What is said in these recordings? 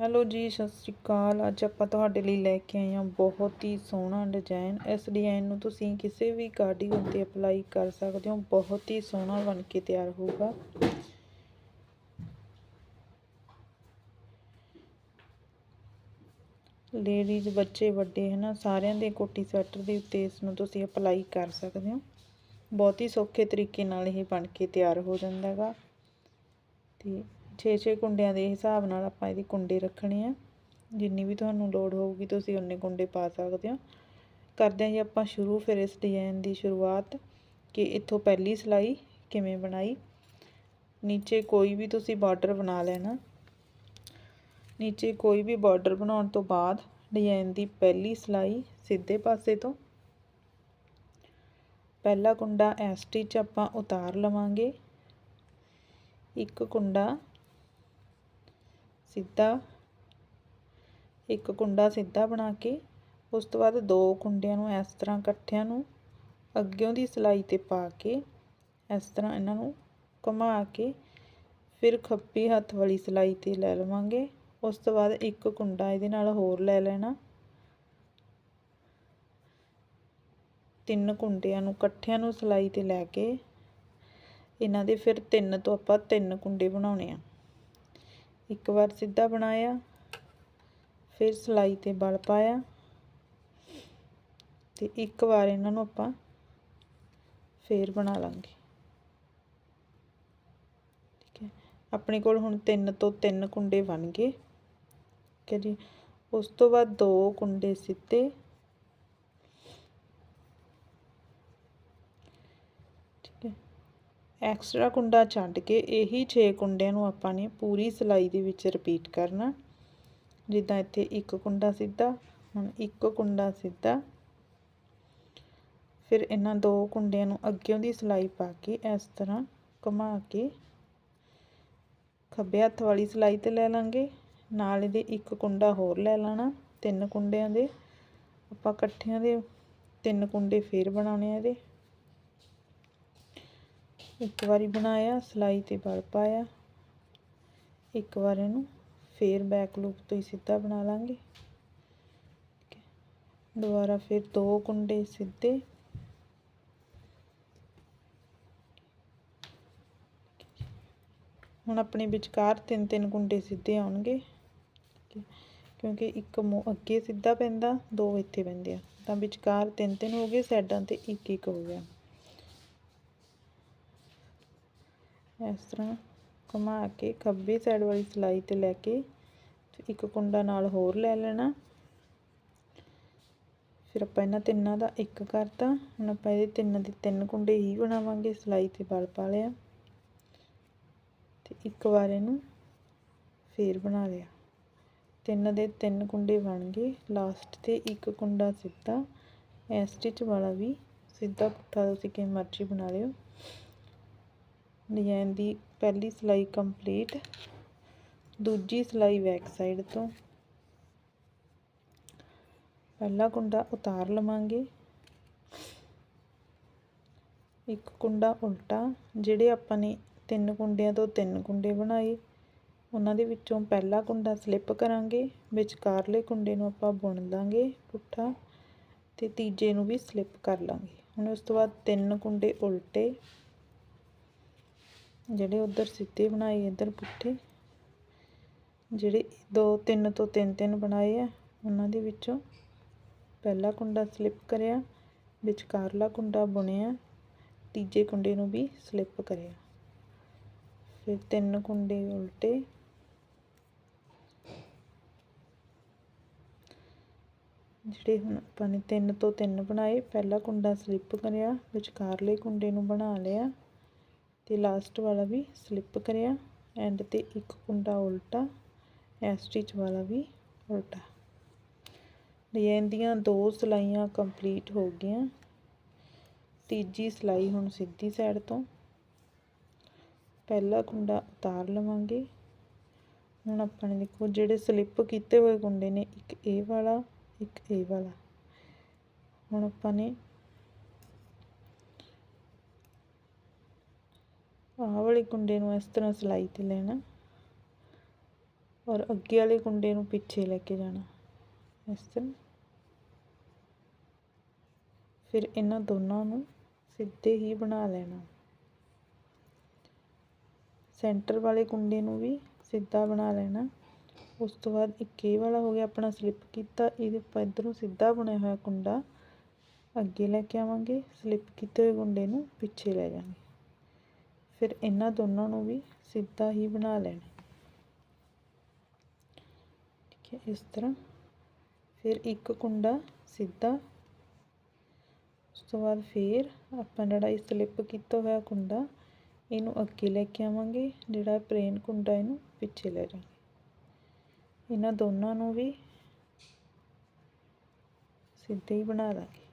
Hello ਜੀ, ਸਤਿ ਸ਼੍ਰੀ ਅਕਾਲ। ਅੱਜ ਆਪਾਂ ਤੁਹਾਡੇ ਲਈ ਲੈ ਕੇ ਆਏ ਹਾਂ ਬਹੁਤ ਹੀ ਸੋਹਣਾ ਡਿਜ਼ਾਈਨ ਇਸ ਡਿਜ਼ਾਈਨ ਨੂੰ ਤੁਸੀਂ ਕਿਸੇ ਵੀ ਕਾਰਡੀਗਨ ਉੱਤੇ ਅਪਲਾਈ ਕਰ ਸਕਦੇ ਹੋ। ਬਹੁਤ ਹੀ ਸੋਹਣਾ ਬਣ ਕੇ ਤਿਆਰ ਹੋਊਗਾ। ਲੇਡੀਜ਼ ਬੱਚੇ ਵੱਡੇ, ਹਨਾ, ਸਾਰਿਆਂ ਦੇ ਕੋਟੀ ਸਵੈਟਰ ਦੇ ਉੱਤੇ ਇਸ ਨੂੰ ਤੁਸੀਂ ਅਪਲਾਈ ਕਰ ਸਕਦੇ ਹੋ। ਬਹੁਤ ਹੀ ਸੌਖੇ ਤਰੀਕੇ ਨਾਲ ਇਹ ਬਣ ਕੇ ਤਿਆਰ ਹੋ ਜਾਂਦਾ ਹੈਗਾ। ਤੇ 6-6 ਕੁੰਡਿਆਂ ਦੇ ਹਿਸਾਬ ਨਾਲ ਆਪਾਂ ਇਹਦੇ ਕੁੰਡੇ ਰੱਖਣੇ ਆ। ਜਿੰਨੀ ਵੀ ਤੁਹਾਨੂੰ ਲੋੜ ਹੋਊਗੀ ਤੁਸੀਂ ਉਨੇ ਕੁੰਡੇ ਪਾ ਸਕਦੇ ਹੋ। ਕਰਦੇ ਹਾਂ ਜੀ ਆਪਾਂ ਸ਼ੁਰੂ ਫਿਰ ਇਸ ਡਿਜ਼ਾਈਨ ਦੀ ਸ਼ੁਰੂਆਤ ਕਿ ਇੱਥੋਂ ਪਹਿਲੀ ਸਲਾਈ ਕਿਵੇਂ ਬਣਾਈ। ਨੀਚੇ ਕੋਈ ਵੀ ਤੁਸੀਂ ਬਾਰਡਰ ਬਣਾ ਲੈਣਾ। ਨੀਚੇ ਕੋਈ ਵੀ ਬਾਰਡਰ ਬਣਾਉਣ ਤੋਂ ਬਾਅਦ ਡਿਜ਼ਾਈਨ ਦੀ ਪਹਿਲੀ ਸਲਾਈ ਸਿੱਧੇ ਪਾਸੇ ਤੋਂ। ਪਹਿਲਾ ਕੁੰਡਾ ਐ ਸਟਿਚ ਆਪਾਂ ਉਤਾਰ ਲਵਾਂਗੇ। ਇੱਕ ਕੁੰਡਾ ਸਿੱਧਾ, ਇੱਕ ਕੁੰਡਾ ਸਿੱਧਾ ਬਣਾ ਕੇ, ਉਸ ਤੋਂ ਬਾਅਦ ਦੋ ਕੁੰਡਿਆਂ ਨੂੰ ਇਸ ਤਰ੍ਹਾਂ ਇਕੱਠਿਆਂ ਨੂੰ ਅੱਗਿਓਂ ਦੀ ਸਲਾਈ ਤੇ ਪਾ ਕੇ, ਇਸ ਤਰ੍ਹਾਂ ਇਹਨਾਂ ਨੂੰ ਘੁਮਾ ਕੇ, ਫਿਰ ਖੱਬੇ ਹੱਥ ਵਾਲੀ ਸਲਾਈ ਤੇ ਲੈ ਲਵਾਂਗੇ। ਉਸ ਤੋਂ ਬਾਅਦ ਇੱਕ ਕੁੰਡਾ ਇਹਦੇ ਨਾਲ ਹੋਰ ਲੈ ਲੈਣਾ। ਤਿੰਨ ਕੁੰਡਿਆਂ ਨੂੰ ਇਕੱਠਿਆਂ ਨੂੰ ਸਲਾਈ ਤੇ ਲੈ ਕੇ, ਇਹਨਾਂ ਦੇ ਫਿਰ ਤਿੰਨ ਤੋਂ ਆਪਾਂ ਤਿੰਨ ਕੁੰਡੇ ਬਣਾਉਣੇ ਆ। ਇੱਕ ਵਾਰ ਸਿੱਧਾ ਬਣਾਇਆ, ਫਿਰ ਸਲਾਈ ਤੇ ਬਲ ਪਾਇਆ ਤੇ ਇੱਕ ਵਾਰ ਇਹਨਾਂ ਨੂੰ ਆਪਾਂ ਫੇਰ ਬਣਾ ਲਾਂਗੇ। ਠੀਕ ਹੈ। ਆਪਣੇ ਕੋਲ ਹੁਣ ਤਿੰਨ ਤੋਂ ਤਿੰਨ ਕੁੰਡੇ ਬਣ ਗਏ। ਠੀਕ ਹੈ ਜੀ। ਉਸ ਤੋਂ ਬਾਅਦ ਦੋ ਕੁੰਡੇ ਸਿੱਧੇ ਠੀਕ ਹੈ ਐਕਸਟਰਾ ਕੁੰਡਾ ਛੱਡ ਕੇ ਇਹੀ 6 ਕੁੰਡਿਆਂ ਨੂੰ ਆਪਾਂ ਨੇ ਪੂਰੀ ਸਿਲਾਈ ਦੇ ਵਿੱਚ ਰਿਪੀਟ ਕਰਨਾ। ਜਿੱਦਾਂ ਇੱਥੇ ਇੱਕ ਕੁੰਡਾ ਸਿੱਧਾ, ਹੁਣ ਇੱਕ ਕੁੰਡਾ ਸਿੱਧਾ। ਫਿਰ ਇਹਨਾਂ ਦੋ ਕੁੰਡਿਆਂ ਨੂੰ ਅੱਗਿਓਂ ਦੀ ਸਿਲਾਈ ਪਾ ਕੇ ਇਸ ਤਰ੍ਹਾਂ ਘੁਮਾ ਕੇ ਖੱਬੇ ਹੱਥ ਵਾਲੀ ਸਿਲਾਈ ਤੇ ਲੈ ਲਾਂਗੇ। ਨਾਲ ਇਹਦੇ ਇੱਕ ਕੁੰਡਾ ਹੋਰ ਲੈ ਲੈਣਾ, ਤਿੰਨ ਕੁੰਡਿਆਂ ਦੇ। ਆਪਾਂ ਇਕੱਠਿਆਂ ਦੇ ਤਿੰਨ ਕੁੰਡੇ ਫੇਰ ਬਣਾਉਣੇ ਆ ਇਹਦੇ। ਇੱਕ ਵਾਰੀ ਬਣਾਇਆ, ਸਲਾਈ ਤੇ ਬਲ ਪਾਇਆ। ਇੱਕ ਵਾਰ ਇਹਨੂੰ ਫੇਰ ਬੈਕ ਲੂਪ ਤੋਂ ਹੀ ਸਿੱਧਾ ਬਣਾ ਲਾਂਗੇ। ਦੁਬਾਰਾ ਫਿਰ ਦੋ ਕੁੰਡੇ ਸਿੱਧੇ। ਹੁਣ ਆਪਣੇ ਵਿਚਕਾਰ ਤਿੰਨ ਤਿੰਨ ਕੁੰਡੇ ਸਿੱਧੇ ਆਉਣਗੇ। ਕਿਉਂਕਿ ਇੱਕ ਮੂੰਹ ਅੱਗੇ ਸਿੱਧਾ ਪੈਂਦਾ, ਦੋ ਇੱਥੇ ਪੈਂਦੇ ਆ। ਤਾਂ ਵਿਚਕਾਰ ਤਿੰਨ ਤਿੰਨ ਹੋ ਗਏ, ਸਾਈਡਾਂ ਤੇ ਇੱਕ ਇੱਕ ਹੋ ਗਿਆ। ਇਸ ਤਰ੍ਹਾਂ ਘੁਮਾ ਕੇ ਖੱਬੇ ਸਾਈਡ ਵਾਲੀ ਸਲਾਈ ਤੇ ਲੈ ਕੇ ਇੱਕ ਕੁੰਡਾ ਨਾਲ ਹੋਰ ਲੈ ਲੈਣਾ। ਫਿਰ ਆਪਾਂ ਇਹਨਾਂ ਤਿੰਨਾਂ ਦਾ ਇੱਕ ਕਰਤਾ। ਹੁਣ ਆਪਾਂ ਇਹਦੇ ਤਿੰਨ ਦੇ ਤਿੰਨ ਕੁੰਡੇ ਹੀ ਬਣਾਵਾਂਗੇ, ਸਲਾਈ ਤੇ ਬਲ ਪਾ ਲਿਆ। ਤੇ ਇੱਕ ਵਾਰ ਇਹਨੂੰ ਫੇਰ ਬਣਾ ਲਿਆ। ਤਿੰਨ ਦੇ ਤਿੰਨ ਕੁੰਡੇ ਬਣ ਗਏ। ਲਾਸਟ ਤੇ ਇੱਕ ਕੁੰਡਾ ਸਿੱਧਾ ਐ ਸਟਿਚ ਵਾਲਾ ਵੀ ਸਿੱਧਾ ਪੁੱਠਾ ਤੁਸੀਂ ਕਿਵੇਂ ਮਰਜ਼ੀ ਬਣਾ ਲਿਓ। ਡਿਜ਼ਾਈਨ ਦੀ ਪਹਿਲੀ ਸਿਲਾਈ ਕੰਪਲੀਟ, ਦੂਜੀ ਸਿਲਾਈ ਬੈਕ ਸਾਈਡ ਤੋਂ। ਪਹਿਲਾ ਕੁੰਡਾ ਉਤਾਰ ਲਵਾਂਗੇ। ਇੱਕ ਕੁੰਡਾ ਉਲਟਾ, ਜਿਹੜੇ ਆਪਾਂ ਨੇ ਤਿੰਨ ਕੁੰਡਿਆਂ ਤੋਂ ਤਿੰਨ ਕੁੰਡੇ ਬਣਾਏ, ਉਹਨਾਂ ਦੇ ਵਿੱਚੋਂ ਪਹਿਲਾ ਕੁੰਡਾ ਸਲਿੱਪ ਕਰਾਂਗੇ। ਵਿਚਕਾਰਲੇ ਕੁੰਡੇ ਨੂੰ ਆਪਾਂ ਬੁਣ ਦਾਂਗੇ ਪੁੱਠਾ ਤੇ ਤੀਜੇ ਨੂੰ ਵੀ ਸਲਿੱਪ ਕਰ ਲਾਂਗੇ। ਹੁਣ ਉਸ ਤੋਂ ਬਾਅਦ ਤਿੰਨ ਕੁੰਡੇ ਉਲਟੇ ਜਿਹੜੇ ਉਧਰ ਸਿੱਧੇ ਬਣਾਏ, ਇੱਧਰ ਪੁੱਠੇ। ਜਿਹੜੇ ਦੋ, ਤਿੰਨ ਤੋਂ ਤਿੰਨ ਤਿੰਨ ਬਣਾਏ ਆ, ਉਹਨਾਂ ਦੇ ਵਿੱਚੋਂ ਪਹਿਲਾ ਕੁੰਡਾ ਸਲਿੱਪ ਕਰਿਆ, ਵਿਚਕਾਰਲਾ ਕੁੰਡਾ ਬੁਣਿਆ, ਤੀਜੇ ਕੁੰਡੇ ਨੂੰ ਵੀ ਸਲਿੱਪ ਕਰਿਆ। ਫਿਰ ਤਿੰਨ ਕੁੰਡੇ ਉਲਟੇ। ਜਿਹੜੇ ਹੁਣ ਆਪਾਂ ਨੇ ਤਿੰਨ ਤੋਂ ਤਿੰਨ ਬਣਾਏ, ਪਹਿਲਾ ਕੁੰਡਾ ਸਲਿੱਪ ਕਰਿਆ, ਵਿਚਕਾਰਲੇ ਕੁੰਡੇ ਨੂੰ ਬਣਾ ਲਿਆ। ਤੇ ਲਾਸਟ ਵਾਲਾ ਵੀ ਸਲਿੱਪ ਕਰਿਆ ਐਂਡ ਤੇ ਇੱਕ ਕੁੰਡਾ ਉਲਟਾ ਐ ਸਟਿਚ ਵਾਲਾ ਵੀ ਉਲਟਾ। ਡਿਜ਼ਾਈਨ ਦੀਆਂ ਦੋ ਸਲਾਈਆਂ ਕੰਪਲੀਟ ਹੋ ਗਈਆਂ। ਤੀਜੀ ਸਲਾਈ ਹੁਣ ਸਿੱਧੀ ਸਾਈਡ ਤੋਂ। ਪਹਿਲਾ ਕੁੰਡਾ ਉਤਾਰ ਲਵਾਂਗੇ। ਹੁਣ ਆਪਾਂ ਨੇ ਦੇਖੋ ਜਿਹੜੇ ਸਲਿੱਪ ਕੀਤੇ ਹੋਏ ਕੁੰਡੇ ਨੇ, ਇੱਕ ਇਹ ਵਾਲਾ, ਇੱਕ ਇਹ ਵਾਲਾ। ਹੁਣ ਆਪਾਂ ਨੇ ਆਹ ਵਾਲੇ ਕੁੰਡੇ ਨੂੰ ਇਸ ਤਰ੍ਹਾਂ ਸਲਾਈ ਤੇ ਲੈਣਾ ਔਰ ਅੱਗੇ ਵਾਲੇ ਕੁੰਡੇ ਨੂੰ ਪਿੱਛੇ ਲੈ ਕੇ ਜਾਣਾ, ਇਸ ਤਰ੍ਹਾਂ। ਫਿਰ ਇਹਨਾਂ ਦੋਨਾਂ ਨੂੰ ਸਿੱਧੇ ਹੀ ਬਣਾ ਲੈਣਾ। ਸੈਂਟਰ ਵਾਲੇ ਕੁੰਡੇ ਨੂੰ ਵੀ ਸਿੱਧਾ ਬਣਾ ਲੈਣਾ। ਉਸ ਤੋਂ ਬਾਅਦ ਇੱਕ ਇਹ ਵਾਲਾ ਹੋ ਗਿਆ ਆਪਣਾ ਸਲਿੱਪ ਕੀਤਾ, ਇਹਦੇ ਆਪਾਂ ਇੱਧਰੋਂ ਸਿੱਧਾ ਬਣਿਆ ਹੋਇਆ ਕੁੰਡਾ। ਅੱਗੇ ਲੈ ਕੇ ਆਵਾਂਗੇ, ਸਲਿੱਪ ਕੀਤੇ ਹੋਏ ਕੁੰਡੇ ਨੂੰ ਪਿੱਛੇ ਲੈ ਜਾਵਾਂਗੇ। ਫਿਰ ਇਹਨਾਂ ਦੋਨਾਂ ਨੂੰ ਵੀ ਸਿੱਧਾ ਹੀ ਬਣਾ ਲੈਣਾ। ਠੀਕ ਹੈ, ਇਸ ਤਰ੍ਹਾਂ। ਫਿਰ ਇੱਕ ਕੁੰਡਾ ਸਿੱਧਾ। ਉਸ ਤੋਂ ਬਾਅਦ ਫਿਰ ਆਪਾਂ ਜਿਹੜਾ ਇਹ ਸਲਿੱਪ ਕੀਤਾ ਹੋਇਆ ਕੁੰਡਾ, ਇਹਨੂੰ ਅੱਗੇ ਲੈ ਕੇ ਆਵਾਂਗੇ, ਜਿਹੜਾ ਪ੍ਰੇਨ ਕੁੰਡਾ ਇਹਨੂੰ ਪਿੱਛੇ ਲੈ ਜਾਵਾਂਗੇ। ਇਹਨਾਂ ਦੋਨਾਂ ਨੂੰ ਵੀ ਸਿੱਧੇ ਹੀ ਬਣਾ ਦਾਂਗੇ।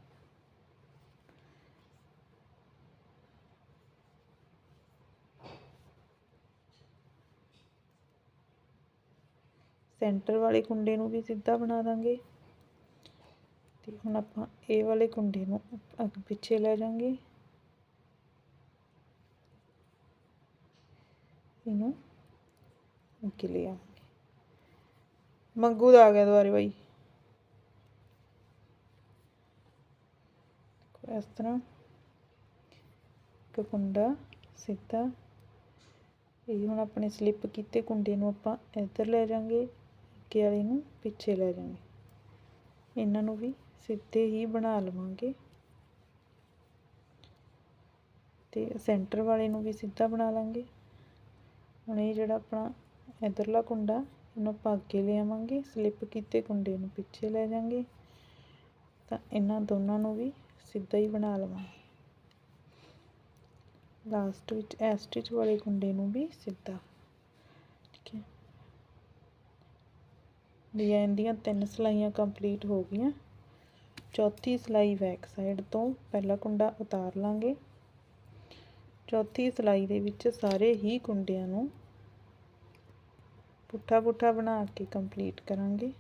ਸੈਂਟਰ ਵਾਲੇ ਕੁੰਡੇ ਨੂੰ ਵੀ ਸਿੱਧਾ ਬਣਾ ਦਾਂਗੇ। ਤੇ ਹੁਣ ਆਪਾਂ ਇਹ ਵਾਲੇ ਕੁੰਡੇ ਨੂੰ ਅੱਗੇ ਪਿੱਛੇ ਲੈ ਜਾਾਂਗੇ ਇਹਨੂੰ ਅੱਗੇ ਲੈ ਆਵਾਂਗੇ। ਮੰਗੂ ਦਾ ਆ ਗਿਆ ਦੁਬਾਰੇ ਬਾਈ। ਇਸ ਤਰ੍ਹਾਂ ਇੱਕ ਕੁੰਡਾ ਸਿੱਧਾ। ਇਹ ਹੁਣ ਆਪਣੇ ਸਲਿੱਪ ਕੀਤੇ ਕੁੰਡੇ ਨੂੰ ਆਪਾਂ ਇੱਧਰ ਲੈ ਜਾਾਂਗੇ ਅੱਗੇ ਵਾਲੇ ਨੂੰ ਪਿੱਛੇ ਲੈ ਜਾਾਂਗੇ ਇਹਨਾਂ ਨੂੰ ਵੀ ਸਿੱਧੇ ਹੀ ਬਣਾ ਲਵਾਂਗੇ। ਤੇ ਸੈਂਟਰ ਵਾਲੇ ਨੂੰ ਵੀ ਸਿੱਧਾ ਬਣਾ ਲਾਂਗੇ। ਹੁਣ ਇਹ ਜਿਹੜਾ ਆਪਣਾ ਇਧਰਲਾ ਕੁੰਡਾ, ਇਹਨੂੰ ਆਪਾਂ ਅੱਗੇ ਲੈ ਸਲਿੱਪ ਕੀਤੇ ਕੁੰਡੇ ਨੂੰ ਪਿੱਛੇ ਲੈ ਜਾਾਂਗੇ ਤਾਂ ਇਹਨਾਂ ਦੋਨਾਂ ਨੂੰ ਵੀ ਸਿੱਧਾ ਹੀ ਬਣਾ ਲਵਾਂਗੇ। ਲਾਸਟ ਵਿੱਚ ਐਸਟਿਚ ਵਾਲੇ ਕੁੰਡੇ ਨੂੰ ਵੀ ਸਿੱਧਾ ਠੀਕ ਹੈ ਡਿਜ਼ਾਈਨ ਦੀਆਂ ਤਿੰਨ ਸਲਾਈਆਂ ਕੰਪਲੀਟ ਹੋ ਗਈਆਂ। ਚੌਥੀ ਸਲਾਈ ਬੈਕ ਸਾਈਡ ਤੋਂ ਪਹਿਲਾ ਕੁੰਡਾ ਉਤਾਰ ਲਾਂਗੇ। ਚੌਥੀ ਸਲਾਈ ਦੇ ਵਿੱਚ ਸਾਰੇ ਹੀ ਕੁੰਡਿਆਂ ਨੂੰ ਪੁੱਠਾ ਪੁੱਠਾ ਬਣਾ ਕੇ ਕੰਪਲੀਟ ਕਰਾਂਗੇ।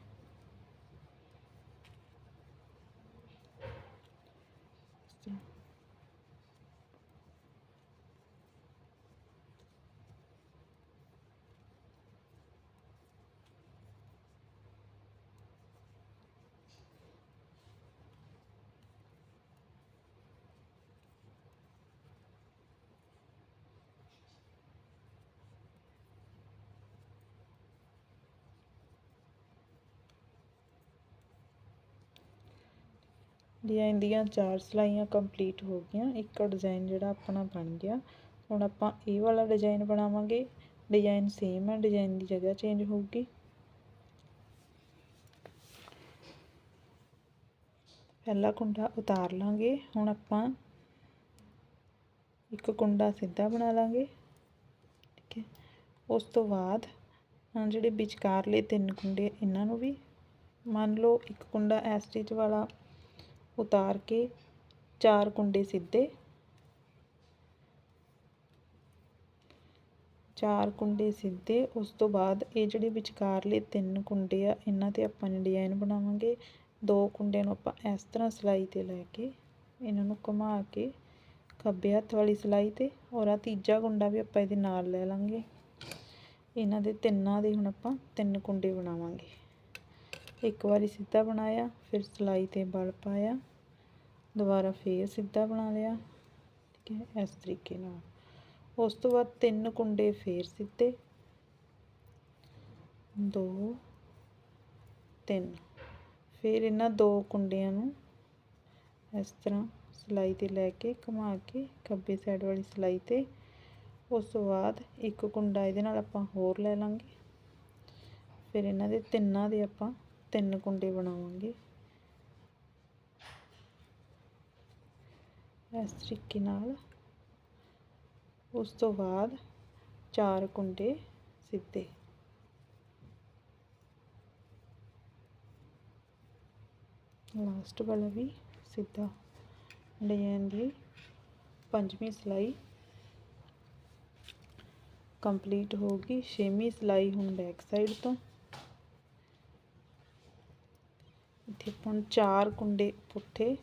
ਡਿਜ਼ਾਈਨ ਦੀਆਂ ਚਾਰ ਸਲਾਈਆਂ ਕੰਪਲੀਟ ਹੋ ਗਈਆਂ, ਇੱਕ ਡਿਜ਼ਾਈਨ ਜਿਹੜਾ ਆਪਣਾ ਬਣ ਗਿਆ। ਹੁਣ ਆਪਾਂ ਇਹ ਵਾਲਾ ਡਿਜ਼ਾਈਨ ਬਣਾਵਾਂਗੇ। ਡਿਜ਼ਾਈਨ ਸੇਮ ਹੈ ਡਿਜ਼ਾਈਨ ਦੀ ਜਗ੍ਹਾ ਚੇਂਜ ਹੋਊਗੀ। ਪਹਿਲਾ ਕੁੰਡਾ ਉਤਾਰ ਲਾਂਗੇ। ਹੁਣ ਆਪਾਂ ਇੱਕ ਕੁੰਡਾ ਸਿੱਧਾ ਬਣਾ ਲਾਂਗੇ। ਠੀਕ ਹੈ। ਉਸ ਤੋਂ ਬਾਅਦ ਜਿਹੜੇ ਵਿਚਕਾਰਲੇ ਤਿੰਨ ਕੁੰਡੇ ਇਹਨਾਂ ਨੂੰ ਵੀ ਮੰਨ ਲਓ ਇੱਕ ਕੁੰਡਾ ਐ ਸਟਿਚ ਵਾਲਾ ਉਤਾਰ ਕੇ ਚਾਰ ਕੁੰਡੇ ਸਿੱਧੇ। ਚਾਰ ਕੁੰਡੇ ਸਿੱਧੇ, ਉਸ ਤੋਂ ਬਾਅਦ ਇਹ ਜਿਹੜੇ ਵਿਚਕਾਰਲੇ ਤਿੰਨ ਕੁੰਡੇ ਆ, ਇਹਨਾਂ ਤੇ ਆਪਾਂ ਨੇ ਡਿਜ਼ਾਈਨ ਬਣਾਵਾਂਗੇ। ਦੋ ਕੁੰਡੇ ਨੂੰ ਆਪਾਂ ਇਸ ਤਰ੍ਹਾਂ ਸਲਾਈ ਤੇ ਲੈ ਕੇ, ਇਹਨਾਂ ਨੂੰ ਘੁਮਾ ਕੇ, ਖੱਬੇ ਹੱਥ ਵਾਲੀ ਸਲਾਈ ਤੇ, ਔਰ ਆ ਤੀਜਾ ਕੁੰਡਾ ਵੀ ਆਪਾਂ ਇਹਦੇ ਨਾਲ ਲੈ ਲਾਂਗੇ। ਇਹਨਾਂ ਦੇ ਤਿੰਨਾਂ ਦੇ ਹੁਣ ਆਪਾਂ ਤਿੰਨ ਕੁੰਡੇ ਬਣਾਵਾਂਗੇ। ਇੱਕ ਵਾਰੀ ਸਿੱਧਾ ਬਣਾਇਆ, ਫਿਰ ਸਲਾਈ ਤੇ ਬਲ ਪਾਇਆ। ਦੁਬਾਰਾ ਫੇਰ ਸਿੱਧਾ ਬਣਾ ਲਿਆ, ਠੀਕ ਹੈ, ਇਸ ਤਰੀਕੇ ਨਾਲ। ਉਸ ਤੋਂ ਬਾਅਦ ਤਿੰਨ ਕੁੰਡੇ ਫੇਰ ਸਿੱਧੇ। ਦੋ, ਤਿੰਨ। ਫਿਰ ਇਹਨਾਂ ਦੋ ਕੁੰਡਿਆਂ ਨੂੰ ਇਸ ਤਰ੍ਹਾਂ ਸਲਾਈ ਤੇ ਲੈ ਕੇ ਘੁਮਾ ਕੇ, ਖੱਬੇ ਸਾਈਡ ਵਾਲੀ ਸਲਾਈ ਤੇ। ਉਸ ਤੋਂ ਬਾਅਦ ਇੱਕ ਕੁੰਡਾ ਇਹਦੇ ਨਾਲ ਆਪਾਂ ਹੋਰ ਲੈ ਲਾਂਗੇ। ਫਿਰ ਇਹਨਾਂ ਦੇ ਤਿੰਨਾਂ ਦੇ ਆਪਾਂ ਤਿੰਨ ਕੁੰਡੇ ਬਣਾਵਾਂਗੇ। ਇਸ ਤਰੀਕੇ ਨਾਲ ਉਸ ਤੋਂ ਬਾਅਦ ਚਾਰ ਕੁੰਡੇ ਸਿੱਧੇ ਲਾਸਟ ਵਾਲਾ ਵੀ ਸਿੱਧਾ ਡਿਜ਼ਾਈਨ ਦੀ ਪੰਜਵੀਂ ਸਲਾਈ ਕੰਪਲੀਟ ਹੋ ਗਈ ਛੇਵੀਂ ਸਲਾਈ ਹੁਣ ਬੈਕ ਸਾਈਡ ਤੋਂ ਇੱਥੇ ਹੁਣ ਚਾਰ ਕੁੰਡੇ ਪੁੱਠੇ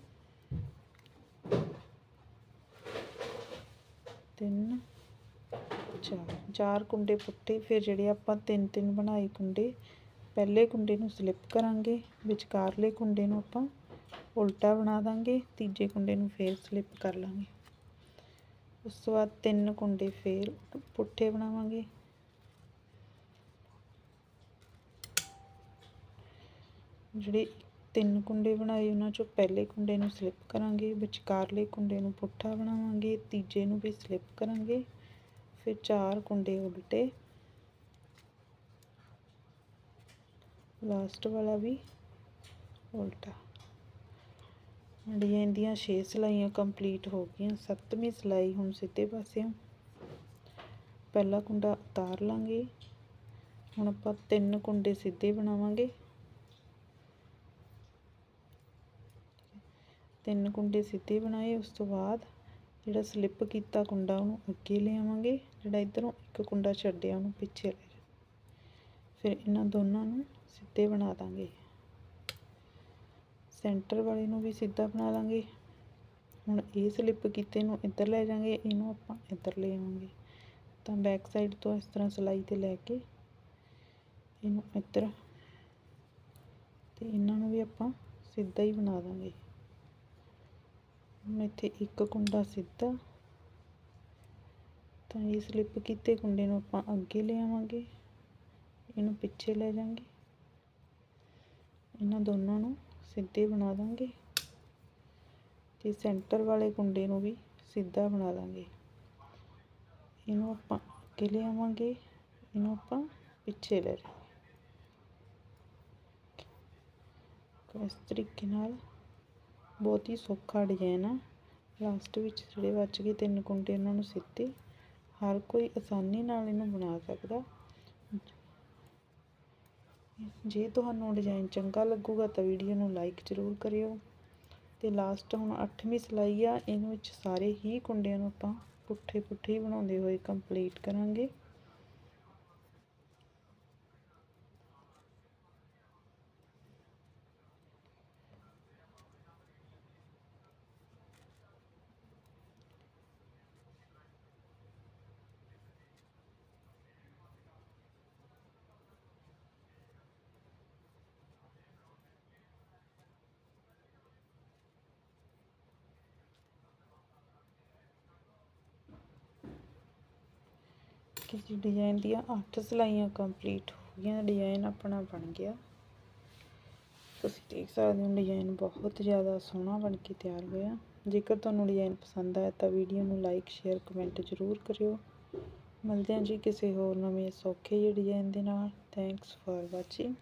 ਤਿੰਨ ਚਾਰ ਕੁੰਡੇ ਪੁੱਟੇ, ਫਿਰ ਜਿਹੜੇ ਆਪਾਂ ਤਿੰਨ ਤਿੰਨ ਬਣਾਏ ਕੁੰਡੇ, ਪਹਿਲੇ ਕੁੰਡੇ ਨੂੰ ਸਲਿੱਪ ਕਰਾਂਗੇ, ਵਿਚਕਾਰਲੇ ਕੁੰਡੇ ਨੂੰ ਆਪਾਂ ਉਲਟਾ ਬਣਾ ਦਾਂਗੇ, ਤੀਜੇ ਕੁੰਡੇ ਨੂੰ ਫੇਰ ਸਲਿੱਪ ਕਰ ਲਾਂਗੇ। ਉਸ ਤੋਂ ਬਾਅਦ ਤਿੰਨ ਕੁੰਡੇ ਫੇਰ ਪੁੱਠੇ ਬਣਾਵਾਂਗੇ। ਜਿਹੜੇ ਤਿੰਨ ਕੁੰਡੇ ਬਣਾਏ, ਉਹਨਾਂ ਚੋਂ ਪਹਿਲੇ ਕੁੰਡੇ ਨੂੰ ਸਲਿੱਪ ਕਰਾਂਗੇ, ਵਿਚਕਾਰਲੇ ਕੁੰਡੇ ਨੂੰ ਪੁੱਠਾ ਬਣਾਵਾਂਗੇ, ਤੀਜੇ ਨੂੰ ਵੀ ਸਲਿੱਪ ਕਰਾਂਗੇ। ਫਿਰ ਚਾਰ ਕੁੰਡੇ ਉਲਟੇ। ਲਾਸਟ ਵਾਲਾ ਵੀ ਉਲਟਾ। ਡਿਜ਼ਾਈਨ ਦੀਆਂ 6 ਸਲਾਈਆਂ ਕੰਪਲੀਟ ਹੋ ਗਈਆਂ, ਸੱਤਵੀਂ ਸਲਾਈ ਹੁਣ ਸਿੱਧੇ ਪਾਸਿਓਂ। ਪਹਿਲਾ ਕੁੰਡਾ ਉਤਾਰ ਲਾਂਗੇ। ਹੁਣ ਆਪਾਂ ਤਿੰਨ ਕੁੰਡੇ ਸਿੱਧੇ ਬਣਾਵਾਂਗੇ। ਤਿੰਨ ਕੁੰਡੇ ਸਿੱਧੇ ਬਣਾਏ, ਉਸ ਤੋਂ ਬਾਅਦ ਜਿਹੜਾ ਸਲਿੱਪ ਕੀਤਾ ਕੁੰਡਾ ਉਹਨੂੰ ਅੱਗੇ ਲਿਆਵਾਂਗੇ, ਜਿਹੜਾ ਇਧਰੋਂ ਇੱਕ ਕੁੰਡਾ ਛੱਡਿਆ ਉਹਨੂੰ ਪਿੱਛੇ ਲੈ ਜਾ ਫਿਰ ਇਹਨਾਂ ਦੋਨਾਂ ਨੂੰ ਸਿੱਧੇ ਬਣਾ ਦਾਂਗੇ। ਸੈਂਟਰ ਵਾਲੇ ਨੂੰ ਵੀ ਸਿੱਧਾ ਬਣਾ ਲਾਂਗੇ ਹੁਣ ਇਹ ਸਲਿੱਪ ਕੀਤੇ ਨੂੰ ਇੱਧਰ ਲੈ ਜਾਾਂਗੇ ਇਹਨੂੰ ਆਪਾਂ ਇੱਧਰ ਲੈ ਆਵਾਂਗੇ। ਤਾਂ ਬੈਕ ਸਾਈਡ ਤੋਂ ਇਸ ਤਰ੍ਹਾਂ ਸਲਾਈ ਤੇ ਲੈ ਕੇ ਇਹਨੂੰ ਇੱਧਰ ਤੇ ਇਹਨਾਂ ਨੂੰ ਵੀ ਆਪਾਂ ਸਿੱਧਾ ਹੀ ਬਣਾ ਦਾਂਗੇ। ਹੁਣ ਇੱਥੇ ਇੱਕ ਕੁੰਡਾ ਸਿੱਧਾ। ਤਾਂ ਇਹ ਸਲਿੱਪ ਕੀਤੇ ਕੁੰਡੇ ਨੂੰ ਆਪਾਂ ਅੱਗੇ ਲਿਆਵਾਂਗੇ ਇਹਨੂੰ ਪਿੱਛੇ ਲੈ ਜਾਾਂਗੇ। ਇਹਨਾਂ ਦੋਨਾਂ ਨੂੰ ਸਿੱਧੇ ਬਣਾ ਦਾਂਗੇ ਤੇ ਸੈਂਟਰ ਵਾਲੇ ਕੁੰਡੇ ਨੂੰ ਵੀ ਸਿੱਧਾ ਬਣਾ ਦਾਂਗੇ। ਇਹਨੂੰ ਆਪਾਂ ਅੱਗੇ ਲਿਆਵਾਂਗੇ ਇਹਨੂੰ ਆਪਾਂ ਪਿੱਛੇ ਲੈ ਜਾਵਾਂਗੇ ਇਸ ਤਰੀਕੇ ਨਾਲ ਬਹੁਤ ਹੀ ਸੌਖਾ ਡਿਜ਼ਾਈਨ ਆ। ਲਾਸਟ ਵਿੱਚ ਜਿਹੜੇ ਬਚ ਗਏ ਤਿੰਨ ਕੁੰਡੇ ਉਹਨਾਂ ਨੂੰ ਸਿੱਤੇ ਹਰ ਕੋਈ ਆਸਾਨੀ ਨਾਲ ਇਹਨੂੰ ਬਣਾ ਸਕਦਾ। ਜੇ ਤੁਹਾਨੂੰ ਡਿਜ਼ਾਈਨ ਚੰਗਾ ਲੱਗੂਗਾ ਤਾਂ ਵੀਡੀਓ ਨੂੰ ਲਾਈਕ ਜ਼ਰੂਰ ਕਰਿਓ। ਤੇ ਲਾਸਟ ਹੁਣ 8ਵੀਂ ਸਿਲਾਈ ਆ। ਇਹਨੂੰ ਵਿੱਚ ਸਾਰੇ ਹੀ ਕੁੰਡਿਆਂ ਨੂੰ ਆਪਾਂ ਪੁੱਠੇ ਪੁੱਠੇ ਬਣਾਉਂਦੇ ਹੋਏ ਕੰਪਲੀਟ ਕਰਾਂਗੇ। ਕਿ ਡਿਜ਼ਾਈਨ ਦੀਆਂ 8 ਸਿਲਾਈਆਂ ਕੰਪਲੀਟ ਹੋ ਗਈਆਂ ਡਿਜ਼ਾਈਨ ਆਪਣਾ ਬਣ ਗਿਆ। ਤੁਸੀਂ ਦੇਖ ਸਕਦੇ ਹੋ ਡਿਜ਼ਾਈਨ ਬਹੁਤ ਜ਼ਿਆਦਾ ਸੋਹਣਾ ਬਣ ਕੇ ਤਿਆਰ ਹੋਇਆ। ਜੇਕਰ ਤੁਹਾਨੂੰ ਡਿਜ਼ਾਈਨ ਪਸੰਦ ਆਇਆ ਤਾਂ ਵੀਡੀਓ ਨੂੰ ਲਾਈਕ ਸ਼ੇਅਰ ਕਮੈਂਟ ਜ਼ਰੂਰ ਕਰਿਓ। ਮਿਲਦੇ ਹਾਂ ਜੀ ਕਿਸੇ ਹੋਰ ਨਵੇਂ ਸੌਖੇ ਜਿਹੇ ਡਿਜ਼ਾਈਨ ਦੇ ਨਾਲ। Thanks for watching